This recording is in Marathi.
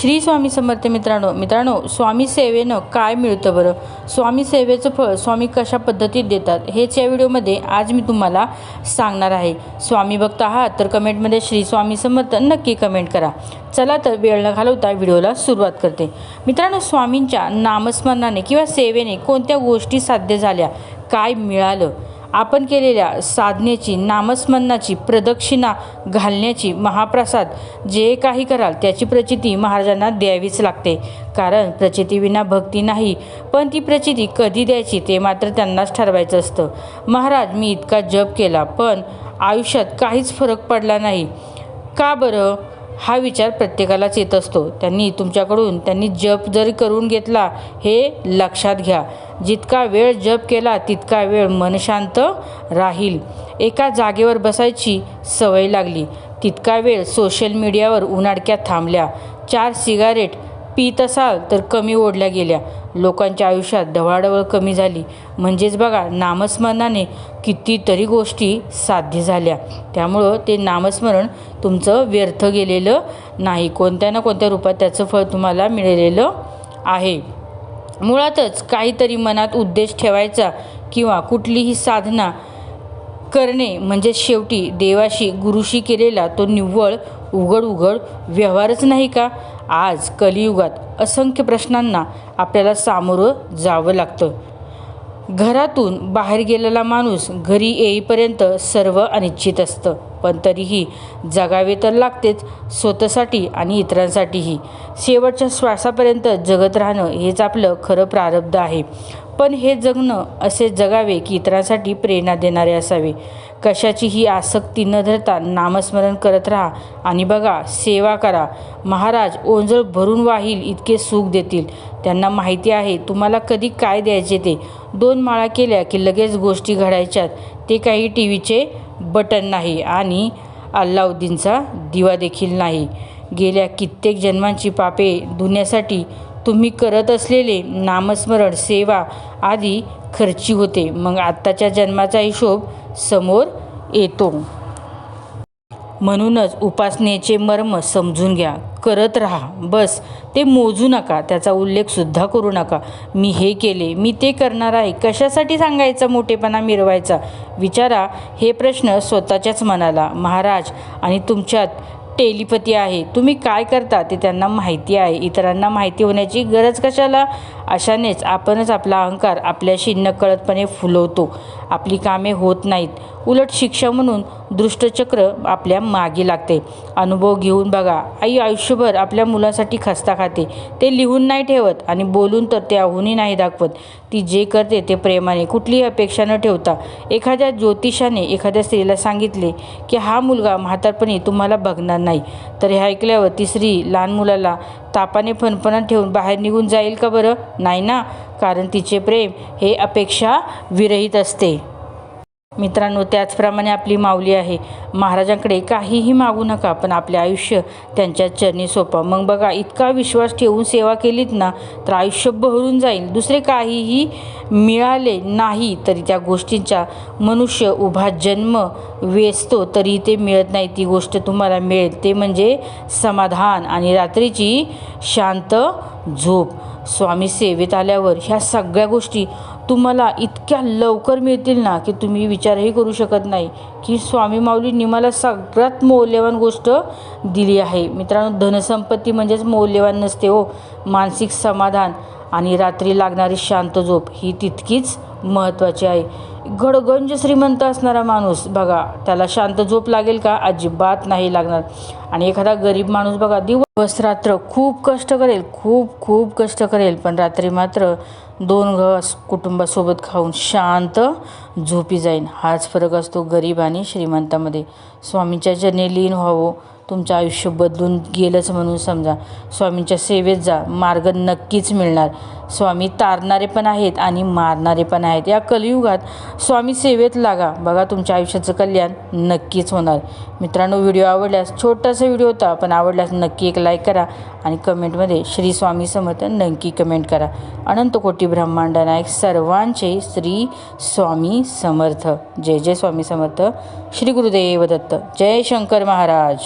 श्री स्वामी समर्थ मित्रांनो मित्रांनो स्वामी सेवेनं काय मिळतं बरं? स्वामी सेवेचं फळ स्वामी कशा पद्धतीत देतात? हेच या व्हिडिओमध्ये आज मी तुम्हाला सांगणार आहे. स्वामी भक्त आहात तर कमेंटमध्ये श्री स्वामी समर्थ नक्की कमेंट करा. चला तर वेळ न घालवता व्हिडिओला सुरुवात करते. मित्रांनो स्वामींच्या नामस्मरणाने किंवा सेवेने कोणत्या गोष्टी साध्य झाल्या? काय मिळालं? आपण केलेल्या साधनेची नामस्मरणाची प्रदक्षिणा घालण्याची महाप्रसाद जे काही कराल त्याची प्रचिती महाराजांना द्यावीच लागते. कारण प्रचितीविना भक्ती नाही पण ती प्रचिती कधी द्यायची ते मात्र त्यांनाच ठरवायचं असतं. महाराज मी इतका जप केला पण आयुष्यात काहीच फरक पडला नाही. का बरं? हा विचार प्रत्येकालाच येत असतो. त्यांनी तुमच्याकडून त्यांनी जप जरी करून घेतला हे लक्षात घ्या. जितका वेळ जप केला तितका वेळ मन शांत राहील. एका जागेवर बसायची सवय लागली. तितका वेळ सोशल मीडियावर उन्हाडक्यात थांबल्या. चार सिगारेट पीत असाल तर कमी ओढल्या गेल्या. लोकांच्या आयुष्यात ढवळाढवळ कमी झाली. म्हणजेच बघा नामस्मरणाने कितीतरी गोष्टी साध्य झाल्या. त्यामुळं ते नामस्मरण तुमचं व्यर्थ गेलेलं नाही. कोणत्या ना कोणत्या रूपात त्याचं फळ तुम्हाला मिळालेलं आहे. मुळातच काहीतरी मनात उद्देश ठेवायचा किंवा कुठलीही साधना करणे म्हणजे शेवटी देवाशी गुरुशी केलेला तो निव्वळ उघड उघड व्यवहारच नाही का? आज कलियुगात असंख्य प्रश्नांना आपल्याला सामोरं जावं लागतं. घरातून बाहेर गेलेला माणूस घरी येईपर्यंत सर्व अनिश्चित असतं. पण तरीही जगावे तर लागतेच स्वतःसाठी आणि इतरांसाठीही. शेवटच्या श्वासापर्यंत जगत राहणं हेच आपलं खरं प्रारब्ध आहे. पण हे जगणं असे जगावे की इतरांसाठी प्रेरणा देणारे असावे. कशाचीही आसक्ती न धरता नामस्मरण करत राहा आणि बघा सेवा करा. महाराज ओंजळ भरून वाहील इतके सुख देतील. त्यांना माहिती आहे तुम्हाला कधी काय द्यायचे ते. दोन माळा केल्या की लगेच गोष्टी घडायच्यात. ते काही टी व्हीचे बटन नाही आणि अल्लाउद्दीनचा दिवा देखील नाही. गेल्या कित्येक जन्मांची पापे धुण्यासाठी तुम्ही करत असलेले नामस्मरण सेवा आदी खर्ची होते. मग आत्ताच्या जन्माचा हिशोब समोर येतो. म्हणूनच उपासनेचे मर्म समजून घ्या. करत राहा. बस. ते मोजू नका. त्याचा उल्लेखसुद्धा करू नका. मी हे केले. मी ते करणार आहे. कशासाठी सांगायचा मोठेपणा मिरवायचा? विचारा. हे प्रश्न स्वतःच्याच मनाला. महाराज आणि तुमच्यात टेलिपती आहे. तुम्ही काय करता ते त्यांना माहिती आहे. इतरांना माहिती होण्याची गरज कशाला? अशानेच आपणच आपला अहंकार आपल्याशी नकळतपणे फुलवतो. आपली कामे होत नाहीत. उलट शिक्षा म्हणून दृष्टचक्र आपल्या मागे लागते. अनुभव घेऊन बघा. आई आयुष्यभर आपल्या मुलासाठी खस्ता खाते. ते लिहून नाही ठेवत आणि बोलून तर ते आहूनही नाही दाखवत. ती जे करते ते प्रेमाने कुठलीही अपेक्षा न ठेवता. एखाद्या ज्योतिषाने एखाद्या स्त्रीला सांगितले की हा मुलगा म्हातारपणी तुम्हाला बघणार नाही. तर हे ऐकल्यावर ती स्त्री लहान मुलाला तापाने फणफणत ठेवून बाहेर निघून जाईल का बरं? नाही ना? कारण तिचे प्रेम हे अपेक्षा विरहित असते. मित्रांनो त्याचप्रमाणे आपली माऊली आहे. महाराजांकडे काहीही मागू नका पण आपले आयुष्य त्यांच्या चरणी सोपा. मग बघा इतका विश्वास ठेवून सेवा केलीत ना तर आयुष्य बहरून जाईल. दुसरे काहीही मिळाले नाही तरी त्या गोष्टींचा मनुष्य उभा जन्म वेचतो तरी ते मिळत नाही. ती गोष्ट तुम्हाला मिळेल. ते म्हणजे समाधान आणि रात्रीची शांत झोप. स्वामी सेवेत आल्यावर ह्या सगळ्या गोष्टी तुम्हाला इतक्या लवकर मिळतील ना की तुम्ही विचारही करू शकत नाही की स्वामी माऊलींनी मला सगळ्यात मौल्यवान गोष्ट दिली आहे. मित्रांनो धनसंपत्ती म्हणजेच मौल्यवान नसते हो मानसिक समाधान आणि रात्री लागणारी शांत झोप ही तितकीच महत्त्वाची आहे. गडगंज श्रीमंत असणारा माणूस बघा त्याला शांत झोप लागेल का? अजिबात नाही लागणार. आणि एखादा गरीब माणूस बघा दिवस रात्र खूप कष्ट करेल खूप खूप कष्ट करेल. पण रात्री मात्र दोन घास कुटुंबासोबत खाऊन शांत झोपी जाईन. हाच फरक असतो गरीब आणि श्रीमंतामध्ये. स्वामींच्या चरणी लीन व्हावं तुमचं आयुष्य बदलून गेलंच म्हणून समजा. स्वामींच्या सेवेत जा. मार्ग नक्कीच मिळणार. स्वामी तारणारे पण आहेत आणि मारणारे पण आहेत. या कलियुगात स्वामी सेवेत लागा. बघा तुमच्या आयुष्याचं कल्याण नक्कीच होणार. मित्रांनो व्हिडिओ आवडल्यास छोटासा व्हिडिओ होता पण आवडल्यास नक्की एक लाईक करा आणि कमेंटमध्ये श्री स्वामी समर्थ नक्की कमेंट करा. अनंत कोटी ब्रह्मांड नायक सर्वांचे श्री स्वामी समर्थ. जय जय स्वामी समर्थ. श्री गुरुदेव दत्त. जय शंकर महाराज.